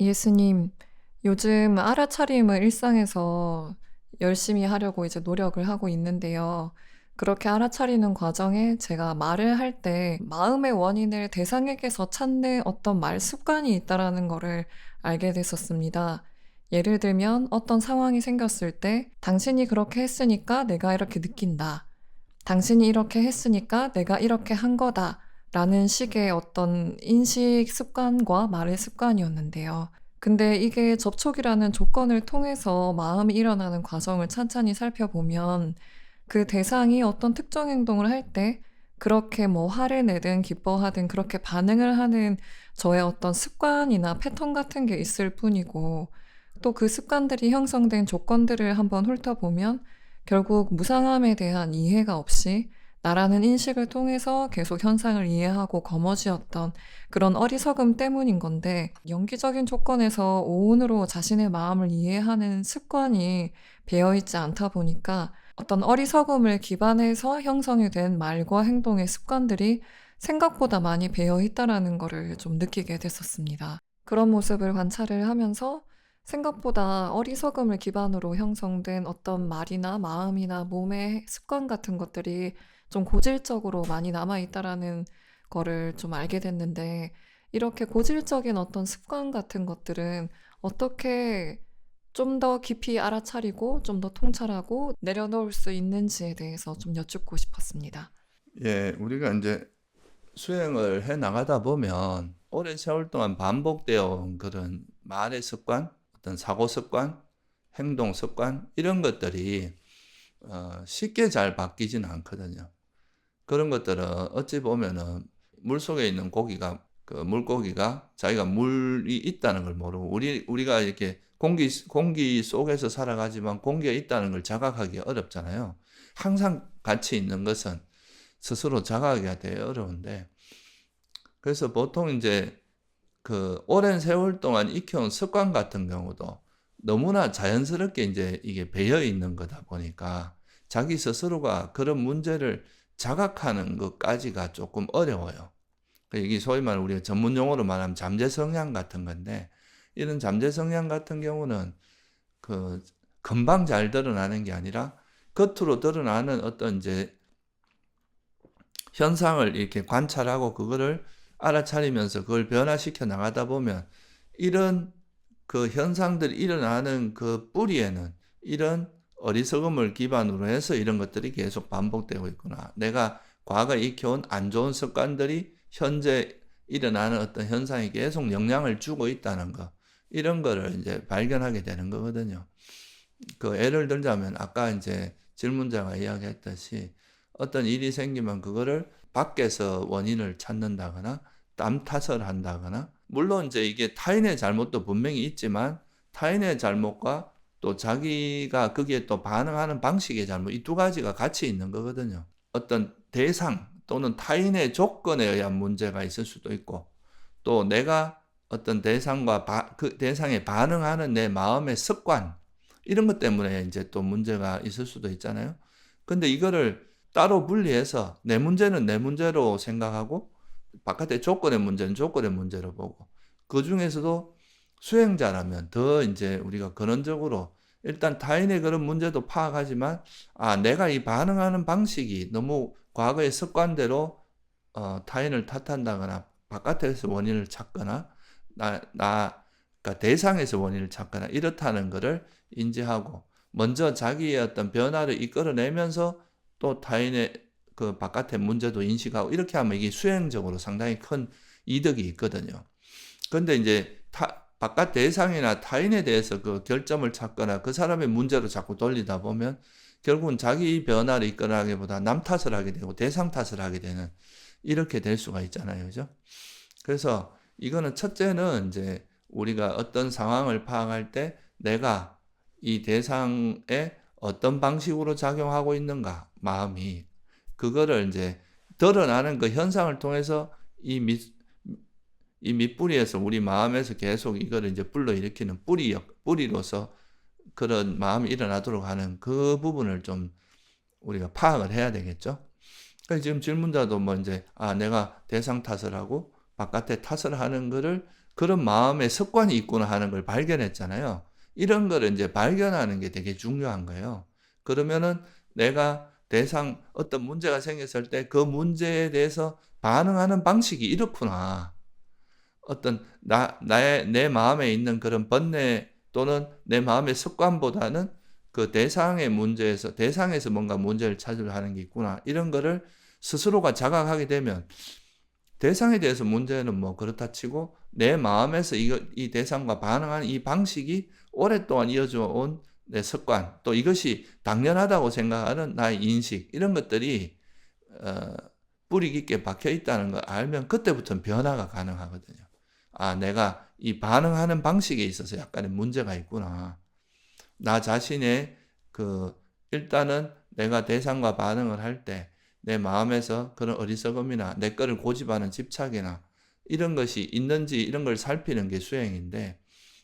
예수님, 요즘 알아차림을 일상에서 열심히 하려고 이제 노력을 하고 있는데요. 그렇게 알아차리는 과정에 제가 말을 할 때 마음의 원인을 대상에게서 찾는 어떤 말 습관이 있다라는 거를 알게 됐었습니다. 예를 들면 어떤 상황이 생겼을 때 당신이 그렇게 했으니까 내가 이렇게 느낀다. 당신이 이렇게 했으니까 내가 이렇게 한 거다. 라는 식의 어떤 인식 습관과 말의 습관이었는데요. 근데 이게 접촉이라는 조건을 통해서 마음이 일어나는 과정을 찬찬히 살펴보면 그 대상이 어떤 특정 행동을 할 때 그렇게 뭐 화를 내든 기뻐하든 그렇게 반응을 하는 저의 어떤 습관이나 패턴 같은 게 있을 뿐이고 또 그 습관들이 형성된 조건들을 한번 훑어보면 결국 무상함에 대한 이해가 없이 나라는 인식을 통해서 계속 현상을 이해하고 거머쥐었던 그런 어리석음 때문인 건데 연기적인 조건에서 오온으로 자신의 마음을 이해하는 습관이 배어있지 않다 보니까 어떤 어리석음을 기반해서 형성이 된 말과 행동의 습관들이 생각보다 많이 배어 있다라는 거를 좀 느끼게 됐었습니다. 그런 모습을 관찰을 하면서 생각보다 어리석음을 기반으로 형성된 어떤 말이나 마음이나 몸의 습관 같은 것들이 좀 고질적으로 많이 남아 있다라는 거를 좀 알게 됐는데 이렇게 고질적인 어떤 습관 같은 것들은 어떻게 좀 더 깊이 알아차리고 좀 더 통찰하고 내려놓을 수 있는지에 대해서 좀 여쭙고 싶었습니다. 예, 우리가 이제 수행을 해 나가다 보면 오랜 세월 동안 반복되어 온 그런 말의 습관, 어떤 사고 습관, 행동 습관 이런 것들이 어, 쉽게 잘 바뀌지는 않거든요. 그런 것들은 어찌 보면은 물 속에 있는 고기가 그 물고기가 자기가 물이 있다는 걸 모르고 우리 우리가 이렇게 공기 공기 속에서 살아가지만 공기가 있다는 걸 자각하기 어렵잖아요. 항상 같이 있는 것은 스스로 자각하기가 되게 어려운데 그래서 보통 이제 그 오랜 세월 동안 익혀온 습관 같은 경우도 너무나 자연스럽게 이제 이게 배어 있는 거다 보니까 자기 스스로가 그런 문제를 자각하는 것까지가 조금 어려워요. 이게 소위 말하는 우리가 전문 용어로 말하면 잠재 성향 같은 건데 이런 잠재 성향 같은 경우는 그 금방 잘 드러나는 게 아니라 겉으로 드러나는 어떤 이제 현상을 이렇게 관찰하고 그거를 알아차리면서 그걸 변화시켜 나가다 보면 이런 그 현상들이 일어나는 그 뿌리에는 이런 어리석음을 기반으로 해서 이런 것들이 계속 반복되고 있구나. 내가 과거에 익혀온 안 좋은 습관들이 현재 일어나는 어떤 현상이 계속 영향을 주고 있다는 거. 이런 거를 이제 발견하게 되는 거거든요. 그 예를 들자면 아까 이제 질문자가 이야기했듯이 어떤 일이 생기면 그거를 밖에서 원인을 찾는다거나 남 탓을 한다거나 물론 이제 이게 타인의 잘못도 분명히 있지만 타인의 잘못과 또 자기가 거기에 또 반응하는 방식의 잘못 이 두 가지가 같이 있는 거거든요. 어떤 대상 또는 타인의 조건에 의한 문제가 있을 수도 있고 또 내가 어떤 대상과 바, 그 대상에 반응하는 내 마음의 습관 이런 것 때문에 이제 또 문제가 있을 수도 있잖아요. 근데 이거를 따로 분리해서 내 문제는 내 문제로 생각하고 바깥의 조건의 문제는 조건의 문제로 보고 그 중에서도 수행자라면 더 이제 우리가 근원적으로 일단 타인의 그런 문제도 파악하지만 아 내가 이 반응하는 방식이 너무 과거의 습관대로 어, 타인을 탓한다거나 바깥에서 원인을 찾거나 나, 나 그러니까 대상에서 원인을 찾거나 이렇다는 것을 인지하고 먼저 자기의 어떤 변화를 이끌어내면서 또 타인의 그 바깥의 문제도 인식하고 이렇게 하면 이게 수행적으로 상당히 큰 이득이 있거든요. 근데 이제 타, 바깥 대상이나 타인에 대해서 그 결점을 찾거나 그 사람의 문제로 자꾸 돌리다 보면 결국은 자기 변화를 이끌어가기보다 남 탓을 하게 되고 대상 탓을 하게 되는 이렇게 될 수가 있잖아요. 그죠? 그래서 이거는 첫째는 이제 우리가 어떤 상황을 파악할 때 내가 이 대상에 어떤 방식으로 작용하고 있는가, 마음이. 그거를 이제 드러나는 그 현상을 통해서 이 밑, 이 밑뿌리에서 우리 마음에서 계속 이거를 이제 불러일으키는 뿌리, 뿌리로서 그런 마음이 일어나도록 하는 그 부분을 좀 우리가 파악을 해야 되겠죠. 그러니까 지금 질문자도 뭐 이제, 아, 내가 대상 탓을 하고 바깥에 탓을 하는 거를 그런 마음의 습관이 있구나 하는 걸 발견했잖아요. 이런 거를 이제 발견하는 게 되게 중요한 거예요. 그러면은 내가 대상 어떤 문제가 생겼을 때 그 문제에 대해서 반응하는 방식이 이렇구나. 어떤 나 나의 내 마음에 있는 그런 번뇌 또는 내 마음의 습관보다는 그 대상의 문제에서 대상에서 뭔가 문제를 찾으려 하는 게 있구나. 이런 거를 스스로가 자각하게 되면 대상에 대해서 문제는 뭐 그렇다 치고 내 마음에서 이거 이 대상과 반응하는 이 방식이 오랫동안 이어져 온 내 습관 또 이것이 당연하다고 생각하는 나의 인식 이런 것들이 어, 뿌리 깊게 박혀 있다는 걸 알면 그때부터는 변화가 가능하거든요. 아, 내가 이 반응하는 방식에 있어서 약간의 문제가 있구나. 나 자신의 그 일단은 내가 대상과 반응을 할 때 내 마음에서 그런 어리석음이나 내 거를 고집하는 집착이나 이런 것이 있는지 이런 걸 살피는 게 수행인데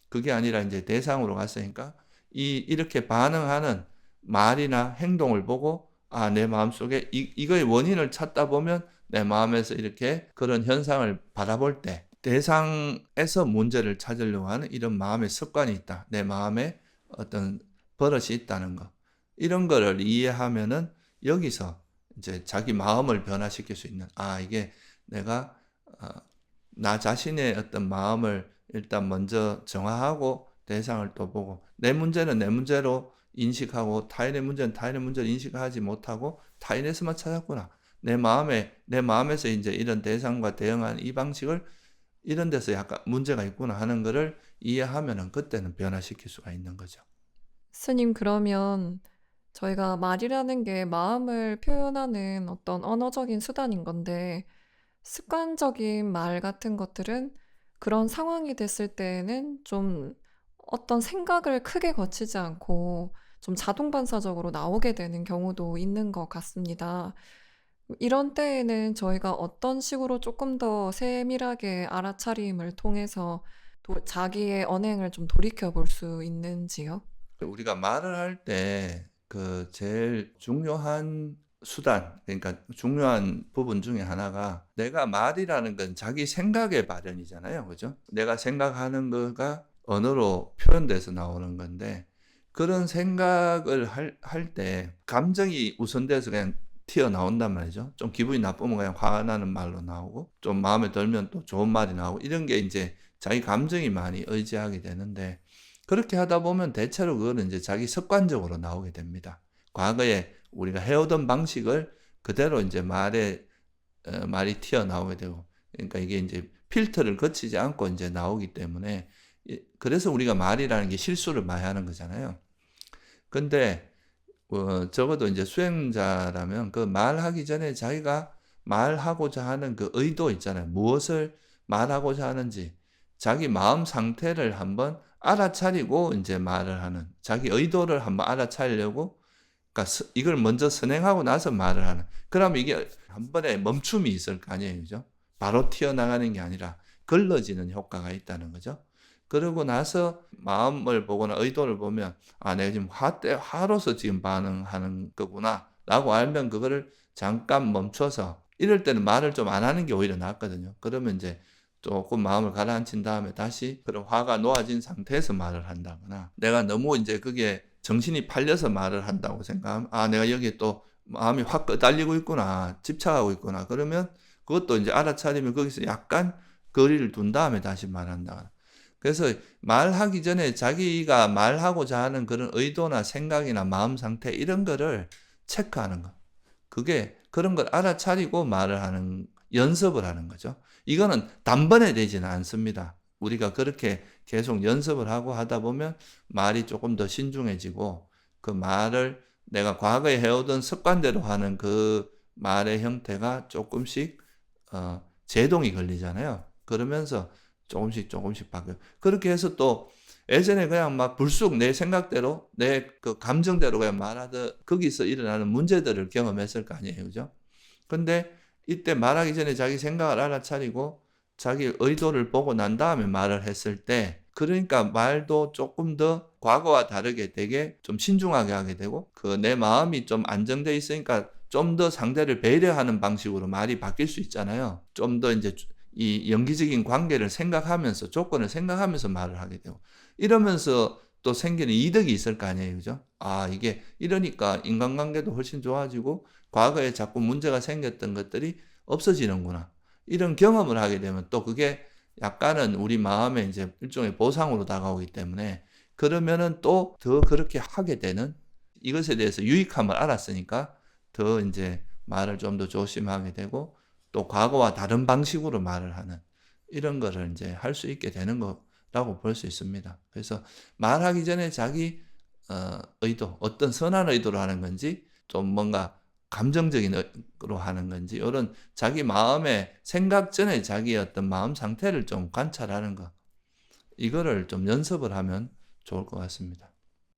그게 아니라 이제 대상으로 갔으니까 이 이렇게 반응하는 말이나 행동을 보고 아, 내 마음속에 이, 이거의 원인을 찾다 보면 내 마음에서 이렇게 그런 현상을 바라볼 때 대상에서 문제를 찾으려고 하는 이런 마음의 습관이 있다. 내 마음에 어떤 버릇이 있다는 거. 이런 거를 이해하면은 여기서 이제 자기 마음을 변화시킬 수 있는 아, 이게 내가 어, 나 자신의 어떤 마음을 일단 먼저 정화하고 대상을 또 보고 내 문제는 내 문제로 인식하고 타인의 문제는 타인의 문제를 인식하지 못하고 타인에서만 찾았구나. 내 마음에 내 마음에서 이제 이런 대상과 대응하는 이 방식을 이런 데서 약간 문제가 있구나 하는 거를 이해하면은 그때는 변화시킬 수가 있는 거죠. 스님, 그러면 저희가 말이라는 게 마음을 표현하는 어떤 언어적인 수단인 건데, 습관적인 말 같은 것들은 그런 상황이 됐을 때에는 좀 어떤 생각을 크게 거치지 않고 좀 자동 반사적으로 나오게 되는 경우도 있는 것 같습니다. 이런 때에는 저희가 어떤 식으로 조금 더 세밀하게 알아차림을 통해서 도- 자기의 언행을 좀 돌이켜 볼 수 있는지요? 우리가 말을 할 때 그 제일 중요한 수단, 그러니까 중요한 부분 중에 하나가 내가 말이라는 건 자기 생각의 발현이잖아요. 그죠? 내가 생각하는 거가 언어로 표현돼서 나오는 건데 그런 생각을 할, 할때 감정이 우선돼서 그냥 튀어나온단 말이죠. 좀 기분이 나쁘면 그냥 화가 나는 말로 나오고 좀 마음에 들면 또 좋은 말이 나오고 이런 게 이제 자기 감정이 많이 의지하게 되는데 그렇게 하다 보면 대체로 그거는 이제 자기 습관적으로 나오게 됩니다. 과거에 우리가 해오던 방식을 그대로 이제 말에 어, 말이 튀어나오게 되고 그러니까 이게 이제 필터를 거치지 않고 이제 나오기 때문에 이- 그래서 우리가 말이라는 게 실수를 많이 하는 거잖아요. 근데 어, 적어도 이제 수행자라면 그 말하기 전에 자기가 말하고자 하는 그 의도 있잖아요. 무엇을 말하고자 하는지 자기 마음 상태를 한번 알아차리고 이제 말을 하는 자기 의도를 한번 알아차리려고 그러니까 스- 이걸 먼저 선행하고 나서 말을 하는 그러면 이게 한 번에 멈춤이 있을 거 아니에요. 그죠? 바로 튀어나가는 게 아니라 걸러지는 효과가 있다는 거죠. 그러고 나서 마음을 보거나 의도를 보면 아 내가 지금 화때 화로서 지금 반응하는 거구나 라고 알면 그거를 잠깐 멈춰서 이럴 때는 말을 좀 안 하는 게 오히려 낫거든요. 그러면 이제 조금 마음을 가라앉힌 다음에 다시 그런 화가 놓아진 상태에서 말을 한다거나 내가 너무 이제 그게 정신이 팔려서 말을 한다고 생각하면 아 내가 여기에 또 마음이 확 끄달리고 있구나 집착하고 있구나 그러면 그것도 이제 알아차리면 거기서 약간 거리를 둔 다음에 다시 말한다. 그래서 말하기 전에 자기가 말하고자 하는 그런 의도나 생각이나 마음 상태 이런 거를 체크하는 거. 그게 그런 걸 알아차리고 말을 하는 연습을 하는 거죠. 이거는 단번에 되지는 않습니다. 우리가 그렇게 계속 연습을 하고 하다 보면 말이 조금 더 신중해지고 그 말을 내가 과거에 해오던 습관대로 하는 그 말의 형태가 조금씩 어, 제동이 걸리잖아요. 그러면서 조금씩 조금씩 바뀌어. 그렇게 해서 또 예전에 그냥 막 불쑥 내 생각대로 내 그 감정대로 그냥 말하듯 거기서 일어나는 문제들을 경험했을 거 아니에요. 그죠? 근데 이때 말하기 전에 자기 생각을 알아차리고 자기 의도를 보고 난 다음에 말을 했을 때 그러니까 말도 조금 더 과거와 다르게 되게 좀 신중하게 하게 되고 그 내 마음이 좀 안정돼 있으니까 좀 더 상대를 배려하는 방식으로 말이 바뀔 수 있잖아요. 좀 더 이제 이 연기적인 관계를 생각하면서 조건을 생각하면서 말을 하게 되고 이러면서 또 생기는 이득이 있을 거 아니에요. 그죠? 아, 이게 이러니까 인간관계도 훨씬 좋아지고 과거에 자꾸 문제가 생겼던 것들이 없어지는구나. 이런 경험을 하게 되면 또 그게 약간은 우리 마음에 이제 일종의 보상으로 다가오기 때문에 그러면은 또 더 그렇게 하게 되는 이것에 대해서 유익함을 알았으니까 더 이제 말을 좀 더 조심하게 되고 또 과거와 다른 방식으로 말을 하는 이런 거를 이제 할 수 있게 되는 거라고 볼 수 있습니다. 그래서 말하기 전에 자기 어, 의도, 어떤 선한 의도로 하는 건지 좀 뭔가 감정적인 의도로 하는 건지 이런 자기 마음의 생각 전에 자기의 어떤 마음 상태를 좀 관찰하는 거 이거를 좀 연습을 하면 좋을 것 같습니다.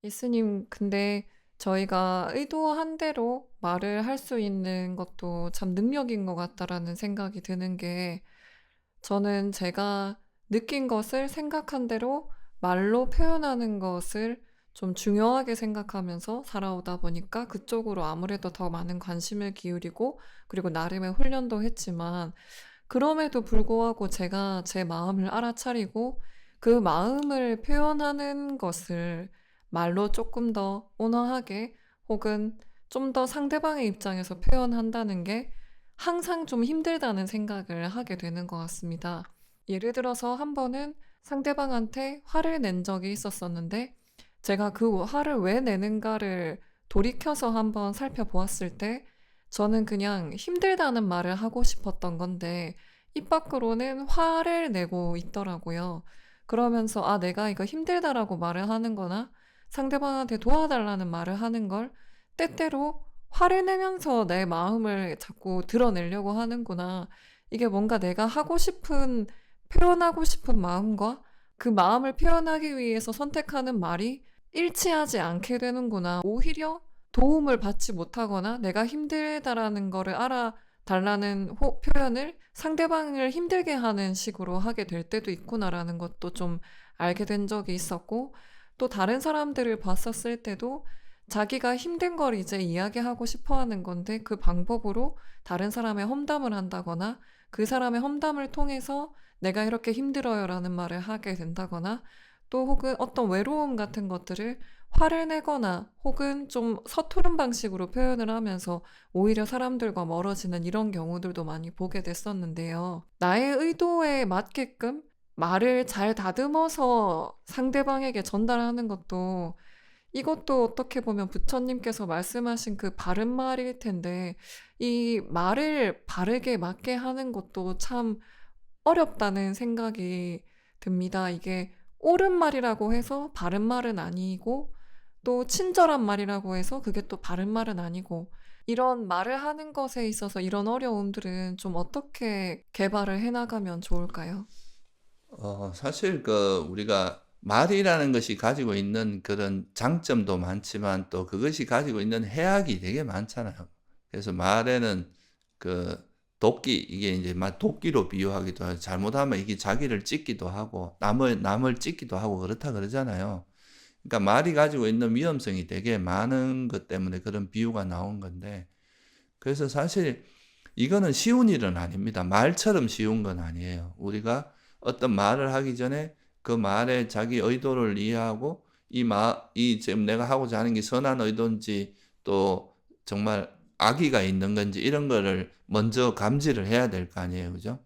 예수님, 근데 저희가 의도한 대로 말을 할 수 있는 것도 참 능력인 것 같다라는 생각이 드는 게 저는 제가 느낀 것을 생각한 대로 말로 표현하는 것을 좀 중요하게 생각하면서 살아오다 보니까 그쪽으로 아무래도 더 많은 관심을 기울이고 그리고 나름의 훈련도 했지만 그럼에도 불구하고 제가 제 마음을 알아차리고 그 마음을 표현하는 것을 말로 조금 더 온화하게 혹은 좀 더 상대방의 입장에서 표현한다는 게 항상 좀 힘들다는 생각을 하게 되는 것 같습니다. 예를 들어서 한 번은 상대방한테 화를 낸 적이 있었었는데 제가 그 화를 왜 내는가를 돌이켜서 한번 살펴보았을 때 저는 그냥 힘들다는 말을 하고 싶었던 건데 입 밖으로는 화를 내고 있더라고요. 그러면서 아, 내가 이거 힘들다라고 말을 하는 거나 상대방한테 도와달라는 말을 하는 걸 때때로 화를 내면서 내 마음을 자꾸 드러내려고 하는구나. 이게 뭔가 내가 하고 싶은, 표현하고 싶은 마음과 그 마음을 표현하기 위해서 선택하는 말이 일치하지 않게 되는구나. 오히려 도움을 받지 못하거나 내가 힘들다라는 거를 알아달라는 호, 표현을 상대방을 힘들게 하는 식으로 하게 될 때도 있구나라는 것도 좀 알게 된 적이 있었고, 또 다른 사람들을 봤었을 때도 자기가 힘든 걸 이제 이야기하고 싶어 하는 건데 그 방법으로 다른 사람의 험담을 한다거나 그 사람의 험담을 통해서 내가 이렇게 힘들어요 라는 말을 하게 된다거나 또 혹은 어떤 외로움 같은 것들을 화를 내거나 혹은 좀 서투른 방식으로 표현을 하면서 오히려 사람들과 멀어지는 이런 경우들도 많이 보게 됐었는데요. 나의 의도에 맞게끔 말을 잘 다듬어서 상대방에게 전달하는 것도 이것도 어떻게 보면 부처님께서 말씀하신 그 바른 말일 텐데 이 말을 바르게 맞게 하는 것도 참 어렵다는 생각이 듭니다. 이게 옳은 말이라고 해서 바른 말은 아니고 또 친절한 말이라고 해서 그게 또 바른 말은 아니고 이런 말을 하는 것에 있어서 이런 어려움들은 좀 어떻게 개발을 해나가면 좋을까요? 어, 사실 그 우리가 말이라는 것이 가지고 있는 그런 장점도 많지만 또 그것이 가지고 있는 해악이 되게 많잖아요. 그래서 말에는 그 도끼 이게 이제 막 도끼로 비유하기도 하고 잘못하면 이게 자기를 찢기도 하고 남을 남을 찢기도 하고 그렇다 그러잖아요. 그러니까 말이 가지고 있는 위험성이 되게 많은 것 때문에 그런 비유가 나온 건데 그래서 사실 이거는 쉬운 일은 아닙니다. 말처럼 쉬운 건 아니에요. 우리가 어떤 말을 하기 전에 그 말에 자기 의도를 이해하고 이 마, 이 지금 내가 하고자 하는 게 선한 의도인지 또 정말 악의가 있는 건지 이런 거를 먼저 감지를 해야 될 거 아니에요. 그죠?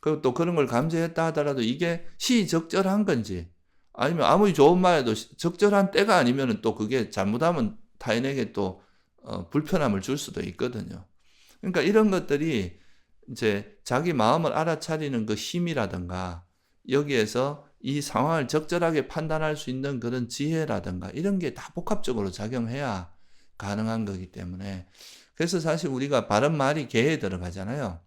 그리고 또 그런 걸 감지했다 하더라도 이게 시적절한 건지 아니면 아무리 좋은 말에도 시- 적절한 때가 아니면 또 그게 잘못하면 타인에게 또 어, 불편함을 줄 수도 있거든요. 그러니까 이런 것들이 이제 자기 마음을 알아차리는 그 힘이라든가 여기에서 이 상황을 적절하게 판단할 수 있는 그런 지혜라든가 이런 게 다 복합적으로 작용해야 가능한 거기 때문에 그래서 사실 우리가 바른 말이 개에 들어가잖아요.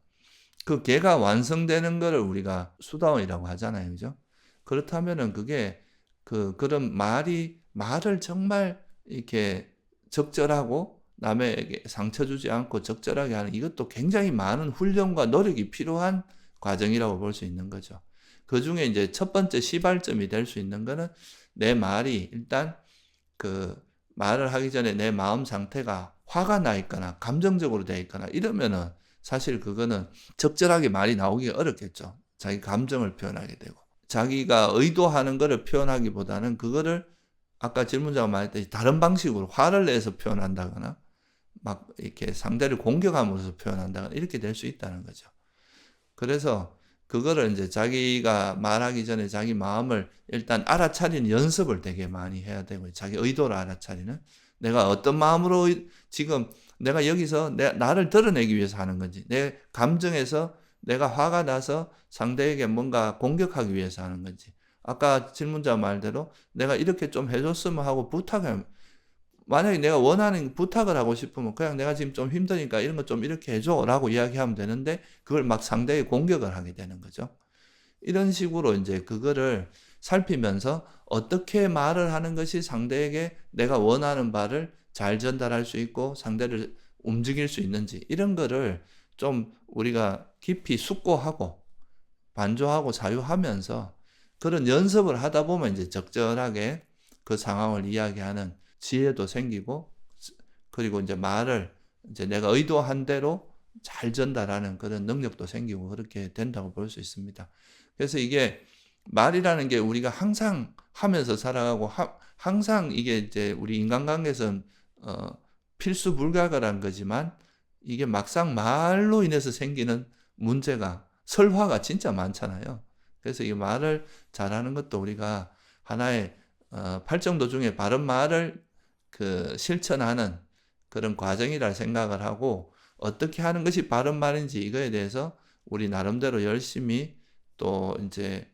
그 개가 완성되는 거를 우리가 수다원이라고 하잖아요. 그죠? 그렇다면은 그게 그 그런 말이 말을 정말 이렇게 적절하고 남에게 상처 주지 않고 적절하게 하는 이것도 굉장히 많은 훈련과 노력이 필요한 과정이라고 볼 수 있는 거죠. 그 중에 이제 첫 번째 시발점이 될 수 있는 거는 내 말이 일단 그 말을 하기 전에 내 마음 상태가 화가 나 있거나 감정적으로 돼 있거나 이러면은 사실 그거는 적절하게 말이 나오기가 어렵겠죠. 자기 감정을 표현하게 되고. 자기가 의도하는 거를 표현하기보다는 그거를 아까 질문자가 말했듯이 다른 방식으로 화를 내서 표현한다거나 막 이렇게 상대를 공격함으로써 표현한다거나 이렇게 될 수 있다는 거죠. 그래서 그거를 이제 자기가 말하기 전에 자기 마음을 일단 알아차리는 연습을 되게 많이 해야 되고 자기 의도를 알아차리는 내가 어떤 마음으로 의- 지금 내가 여기서 내, 나를 드러내기 위해서 하는 건지 내 감정에서 내가 화가 나서 상대에게 뭔가 공격하기 위해서 하는 건지 아까 질문자 말대로 내가 이렇게 좀 해줬으면 하고 부탁을 만약에 내가 원하는 부탁을 하고 싶으면 그냥 내가 지금 좀 힘드니까 이런 거 좀 이렇게 해줘라고 이야기하면 되는데 그걸 막 상대에 공격을 하게 되는 거죠. 이런 식으로 이제 그거를 살피면서 어떻게 말을 하는 것이 상대에게 내가 원하는 바를 잘 전달할 수 있고 상대를 움직일 수 있는지 이런 거를 좀 우리가 깊이 숙고하고 반조하고 사유하면서 그런 연습을 하다 보면 이제 적절하게 그 상황을 이야기하는 지혜도 생기고 그리고 이제 말을 이제 내가 의도한 대로 잘 전달하는 그런 능력도 생기고 그렇게 된다고 볼 수 있습니다. 그래서 이게 말이라는 게 우리가 항상 하면서 살아가고 하- 항상 이게 이제 우리 인간관계에서는 어, 필수 불가결한 거지만 이게 막상 말로 인해서 생기는 문제가 설화가 진짜 많잖아요. 그래서 이 말을 잘하는 것도 우리가 하나의 어, 팔정 도 중에 바른 말을 그 실천하는 그런 과정이라 생각을 하고 어떻게 하는 것이 바른 말인지 이거에 대해서 우리 나름대로 열심히 또 이제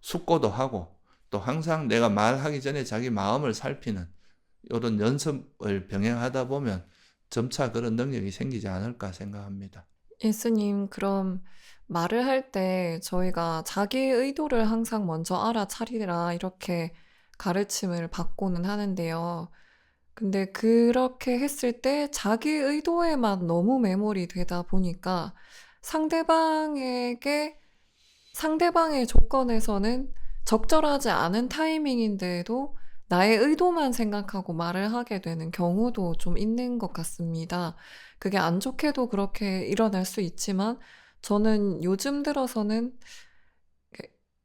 숙고도 하고 또 항상 내가 말하기 전에 자기 마음을 살피는 이런 연습을 병행하다 보면 점차 그런 능력이 생기지 않을까 생각합니다. 예수님, 그럼 말을 할 때 저희가 자기의 의도를 항상 먼저 알아차리라 이렇게 가르침을 받고는 하는데요. 근데 그렇게 했을 때 자기 의도에만 너무 매몰이 되다 보니까 상대방에게 상대방의 조건에서는 적절하지 않은 타이밍인데도 나의 의도만 생각하고 말을 하게 되는 경우도 좀 있는 것 같습니다. 그게 안 좋게도 그렇게 일어날 수 있지만 저는 요즘 들어서는 그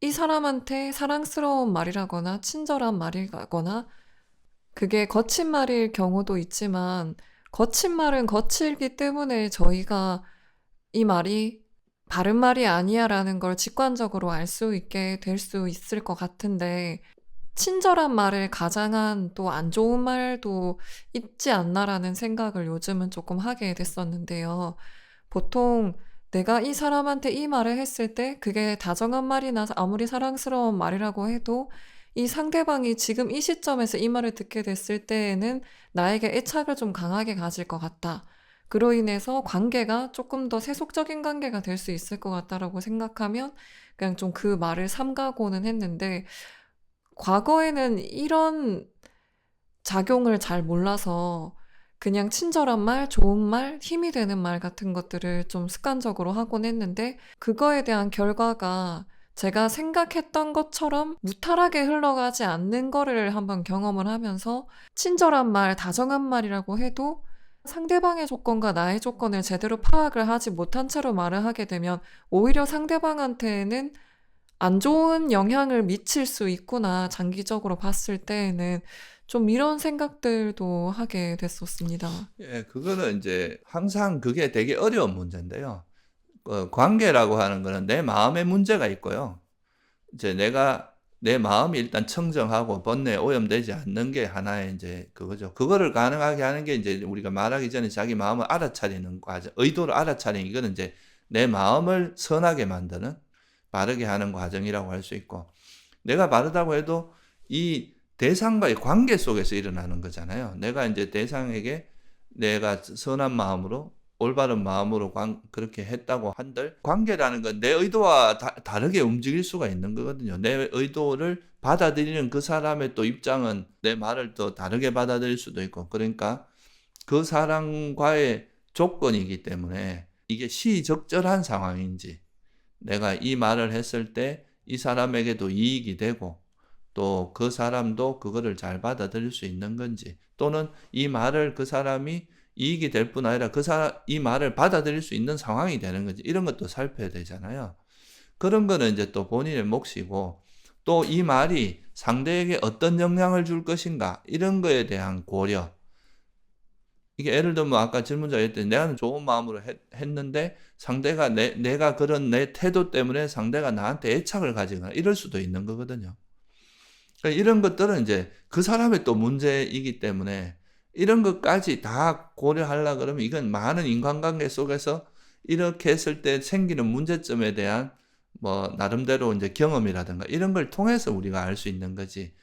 이 사람한테 사랑스러운 말이라거나 친절한 말이라거나 그게 거친 말일 경우도 있지만 거친 말은 거칠기 때문에 저희가 이 말이 바른 말이 아니야라는 걸 직관적으로 알 수 있게 될 수 있을 것 같은데 친절한 말을 가장한 또 안 좋은 말도 있지 않나라는 생각을 요즘은 조금 하게 됐었는데요. 보통 내가 이 사람한테 이 말을 했을 때 그게 다정한 말이나 아무리 사랑스러운 말이라고 해도 이 상대방이 지금 이 시점에서 이 말을 듣게 됐을 때에는 나에게 애착을 좀 강하게 가질 것 같다. 그로 인해서 관계가 조금 더 세속적인 관계가 될 수 있을 것 같다라고 생각하면 그냥 좀 그 말을 삼가고는 했는데 과거에는 이런 작용을 잘 몰라서 그냥 친절한 말, 좋은 말, 힘이 되는 말 같은 것들을 좀 습관적으로 하곤 했는데 그거에 대한 결과가 제가 생각했던 것처럼 무탈하게 흘러가지 않는 거를 한번 경험을 하면서 친절한 말, 다정한 말이라고 해도 상대방의 조건과 나의 조건을 제대로 파악을 하지 못한 채로 말을 하게 되면 오히려 상대방한테는 안 좋은 영향을 미칠 수 있구나, 장기적으로 봤을 때에는 좀 이런 생각들도 하게 됐었습니다. 예, 그거는 이제 항상 그게 되게 어려운 문제인데요. 어, 관계라고 하는 거는 내 마음의 문제가 있고요. 이제 내가 내 마음이 일단 청정하고 번뇌에 오염되지 않는 게 하나의 이제 그거죠. 그거를 가능하게 하는 게 이제 우리가 말하기 전에 자기 마음을 알아차리는 과정, 의도를 알아차리는 이거는 이제 내 마음을 선하게 만드는 바르게 하는 과정이라고 할 수 있고 내가 바르다고 해도 이 대상과의 관계 속에서 일어나는 거잖아요. 내가 이제 대상에게 내가 선한 마음으로 올바른 마음으로 관- 그렇게 했다고 한들 관계라는 건 내 의도와 다, 다르게 움직일 수가 있는 거거든요. 내 의도를 받아들이는 그 사람의 또 입장은 내 말을 또 다르게 받아들일 수도 있고 그러니까 그 사람과의 조건이기 때문에 이게 시적절한 상황인지 내가 이 말을 했을 때 이 사람에게도 이익이 되고 또 그 사람도 그거를 잘 받아들일 수 있는 건지 또는 이 말을 그 사람이 이익이 될 뿐 아니라 그 사람 이 말을 받아들일 수 있는 상황이 되는 거지. 이런 것도 살펴야 되잖아요. 그런 거는 이제 또 본인의 몫이고 또 이 말이 상대에게 어떤 영향을 줄 것인가 이런 거에 대한 고려. 이게 예를 들면 아까 질문자 했더니 내가 좋은 마음으로 했, 했는데 상대가 내, 내가 그런 내 태도 때문에 상대가 나한테 애착을 가지거나 이럴 수도 있는 거거든요. 그러니까 이런 것들은 이제 그 사람의 또 문제이기 때문에 이런 것까지 다 고려하려 그러면 이건 많은 인간관계 속에서 이렇게 했을 때 생기는 문제점에 대한 뭐 나름대로 이제 경험이라든가 이런 걸 통해서 우리가 알 수 있는 거지.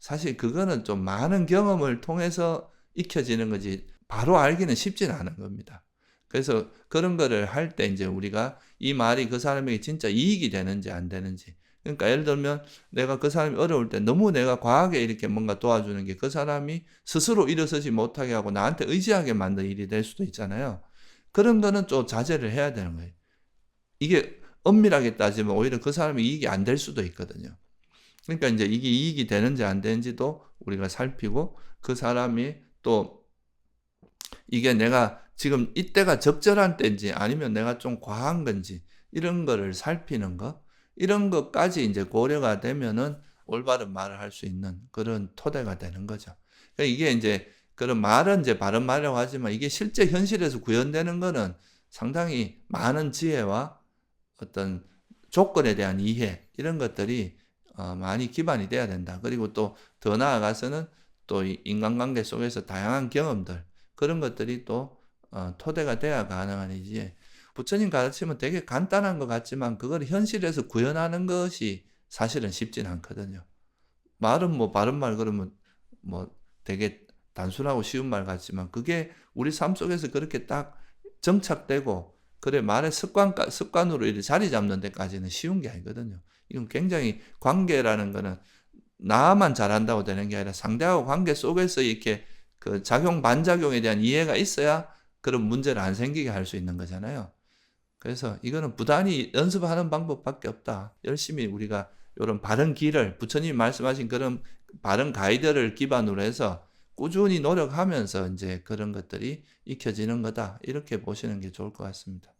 사실 그거는 좀 많은 경험을 통해서 익혀지는 거지 바로 알기는 쉽지는 않은 겁니다. 그래서 그런 거를 할 때 이제 우리가 이 말이 그 사람에게 진짜 이익이 되는지 안 되는지. 그러니까 예를 들면 내가 그 사람이 어려울 때 너무 내가 과하게 이렇게 뭔가 도와주는 게 그 사람이 스스로 일어서지 못하게 하고 나한테 의지하게 만든 일이 될 수도 있잖아요. 그런 거는 좀 자제를 해야 되는 거예요. 이게 엄밀하게 따지면 오히려 그 사람이 이익이 안 될 수도 있거든요. 그러니까 이제 이게 이익이 되는지 안 되는지도 우리가 살피고 그 사람이 또 이게 내가 지금 이때가 적절한 때인지 아니면 내가 좀 과한 건지 이런 거를 살피는 거 이런 것까지 이제 고려가 되면은 올바른 말을 할 수 있는 그런 토대가 되는 거죠. 그러니까 이게 이제 그런 말은 이제 바른 말이라고 하지만 이게 실제 현실에서 구현되는 거는 상당히 많은 지혜와 어떤 조건에 대한 이해 이런 것들이 어, 많이 기반이 돼야 된다. 그리고 또 더 나아가서는 또이 인간관계 속에서 다양한 경험들 그런 것들이 또 어, 토대가 돼야 가능한 이지. 부처님 가르치면 되게 간단한 것 같지만 그걸 현실에서 구현하는 것이 사실은 쉽진 않거든요. 말은 뭐 바른 말 그러면 뭐 되게 단순하고 쉬운 말 같지만 그게 우리 삶 속에서 그렇게 딱 정착되고 그래 말의 습관 습관으로 이렇게 자리 잡는 데까지는 쉬운 게 아니거든요. 이건 굉장히 관계라는 거는 나만 잘한다고 되는 게 아니라 상대하고 관계 속에서 이렇게 그 작용 반작용에 대한 이해가 있어야 그런 문제를 안 생기게 할 수 있는 거잖아요. 그래서 이거는 부단히 연습하는 방법밖에 없다. 열심히 우리가 이런 바른 길을 부처님이 말씀하신 그런 바른 가이드를 기반으로 해서 꾸준히 노력하면서 이제 그런 것들이 익혀지는 거다. 이렇게 보시는 게 좋을 것 같습니다.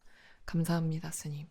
감사합니다, 스님.